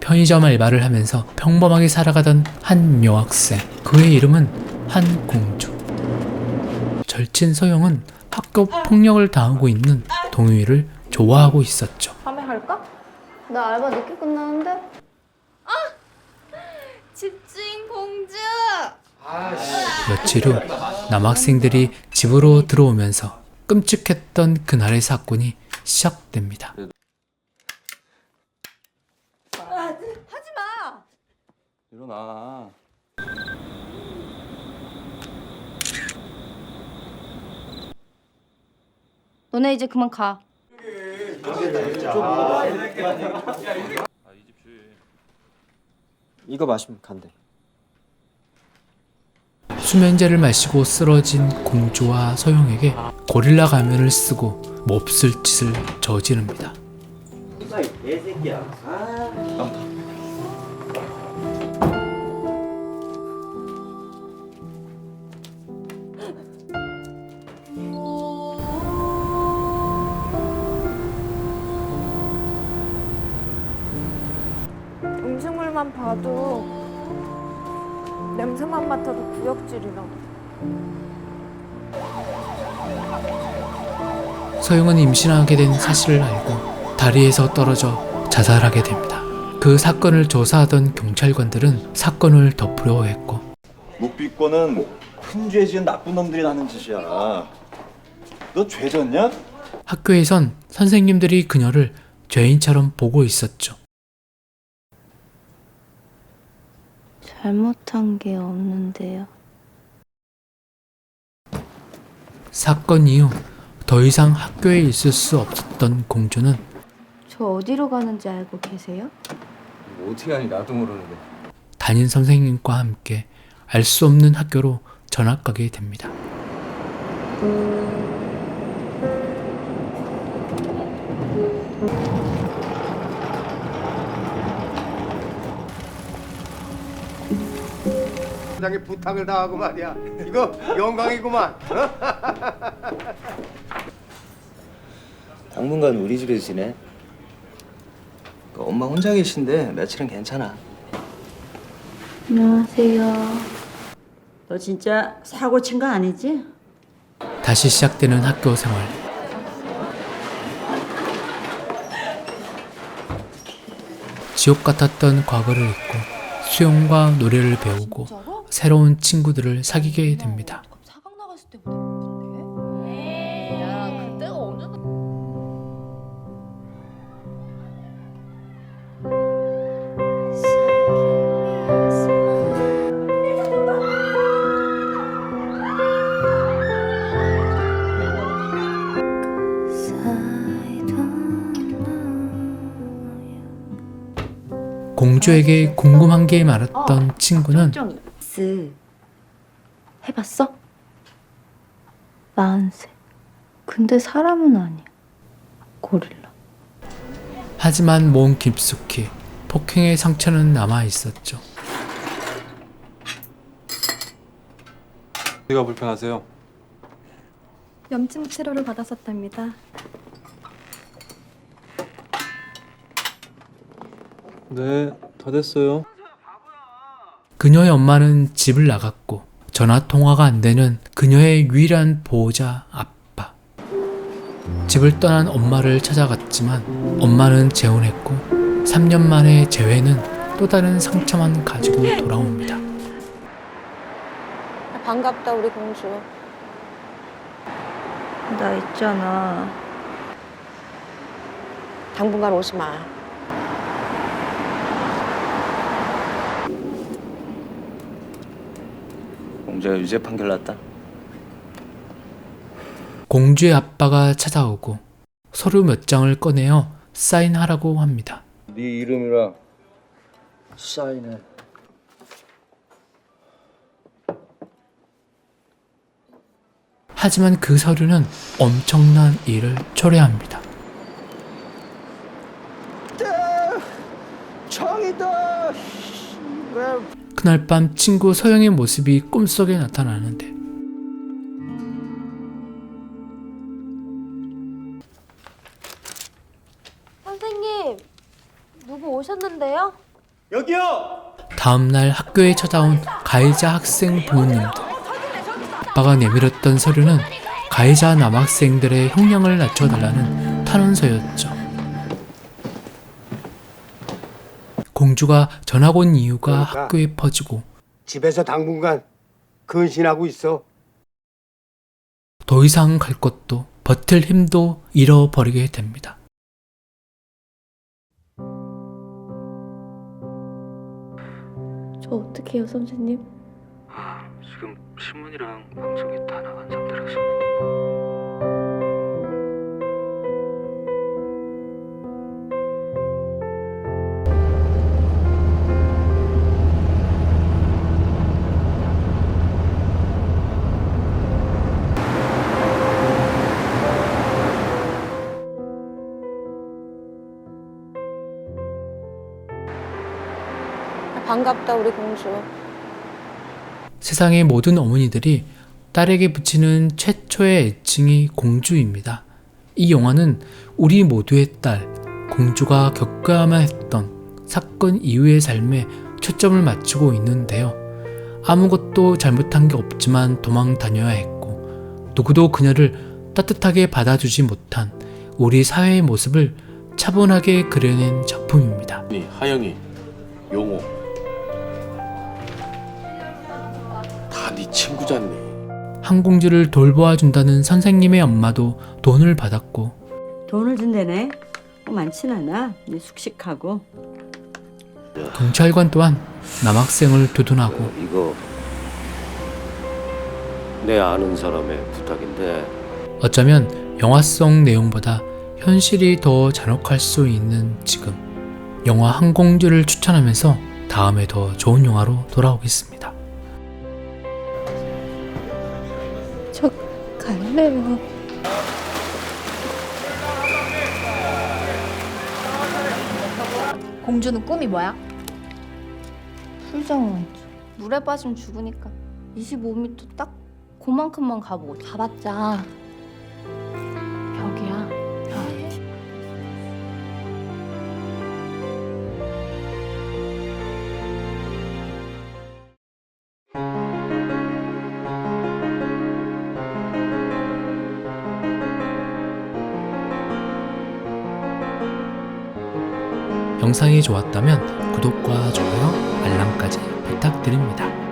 편의점 알바를 하면서 평범하게 살아가던 한 여학생. 그의 이름은 한공주. 절친 서영은 학교 폭력을 당하고 있는 동유이를 좋아하고 있었죠. 밤에 갈까? 나 알바 늦게 끝나는데? 아! 집주인 공주! 며칠 후 남학생들이 집으로 들어오면서 끔찍했던 그날의 사건이 시작됩니다. 하지 마! 일어나. 너네 이제 그만 가. 이거 마시면 간대. 수면제를 마시고 쓰러진 공주와 서영에게 고릴라 가면을 쓰고 몹쓸 짓을 저지릅니다. 음 식물만 봐도 냄새만 맡아도 구역질이라. 서영은 임신하게 된 사실을 알고 다리에서 떨어져 자살하게 됩니다. 그 사건을 조사하던 경찰관들은 사건을 덮으려 했고 묵비권은 큰 죄 지은 나쁜 놈들이 하는 짓이야. 너 죄졌냐? 학교에선 선생님들이 그녀를 죄인처럼 보고 있었죠. 잘못한 게 없는데요. 사건 이후 더 이상 학교에 있을 수 없었던 공주는 저 어디로 가는지 알고 계세요? 어떻게 하니 나도 모르는데. 담임 선생님과 함께 알 수 없는 학교로 전학 가게 됩니다. 장에 부탁을 다 하고 말이야. 이거 영광이구만. 당분간 우리 집에 지내. 그 엄마 혼자 계신데 며칠은 괜찮아. 안녕하세요. 너 진짜 사고 친 거 아니지? 다시 시작되는 학교 생활. 지옥 같았던 과거를 잊고 수영과 노래를 배우고 새로운 친구들을 사귀게 됩니다. 사강 나갔을 때보다 예쁜데? 야, 그때가 어느 공주에게 궁금한 게 많았던 친구는 스 해봤어? 마흔세. 근데 사람은 아니야. 고릴라. 하지만 몸 깊숙이 폭행의 상처는 남아 있었죠. 어디가 불편하세요? 염증 치료를 받았었답니다. 네, 다 됐어요. 그녀의 엄마는 집을 나갔고 전화 통화가 안 되는 그녀의 유일한 보호자 아빠. 집을 떠난 엄마를 찾아갔지만 엄마는 재혼했고 3년 만에 재회는 또 다른 상처만 가지고 돌아옵니다. 반갑다 우리 공주. 나 있잖아. 당분간 오지 마. 공주가 유죄 판결 났다. 공주의 아빠가 찾아오고 서류 몇 장을 꺼내어 사인하라고 합니다. 네 이름이랑 사인해. 하지만 그 서류는 엄청난 일을 초래합니다. 그날 밤 친구 서영의 모습이 꿈속에 나타나는데 선생님, 없는데요? 여기요. 다음날 학교에 찾아온 가해자 학생 부모님들. 아빠가 내밀었던 서류는 가해자 남학생들의 형량을 낮춰달라는 탄원서였죠. 공주가 전학 온 이유가 그러니까. 학교에 퍼지고 집에서 당분간 근신하고 있어. 더 이상 갈 것도 버틸 힘도 잃어버리게 됩니다. 저 어떻게 해요, 선생님? 지금 신문이랑 방송이 다 나간 상태라서. 반갑다, 우리 공주. 세상의 모든 어머니들이 딸에게 붙이는 최초의 애칭이 공주입니다. 이 영화는 우리 모두의 딸, 공주가 겪어야만 했던 사건 이후의 삶에 초점을 맞추고 있는데요. 아무것도 잘못한 게 없지만 도망 다녀야 했고, 누구도 그녀를 따뜻하게 받아주지 못한 우리 사회의 모습을 차분하게 그려낸 작품입니다. 니 하영이 용호 친구잖니 한 공주를 돌보아 준다는 선생님의 엄마도 돈을 받았고 돈을 준대네. 뭐 많진 않아. 근데 숙식하고. 경찰관 또한 남학생을 두둔하고 이거 내 아는 사람의 부탁인데 어쩌면 영화 속 내용보다 현실이 더 잔혹할 수 있는 지금 영화 한 공주를 추천하면서 다음에 더 좋은 영화로 돌아오겠습니다. 저 갈래요. 공주는 꿈이 뭐야? 풀정원. 물에 빠지면 죽으니까 25m 딱 그만큼만 가보고 가봤자 영상이 좋았다면 구독과 좋아요, 알람까지 부탁드립니다.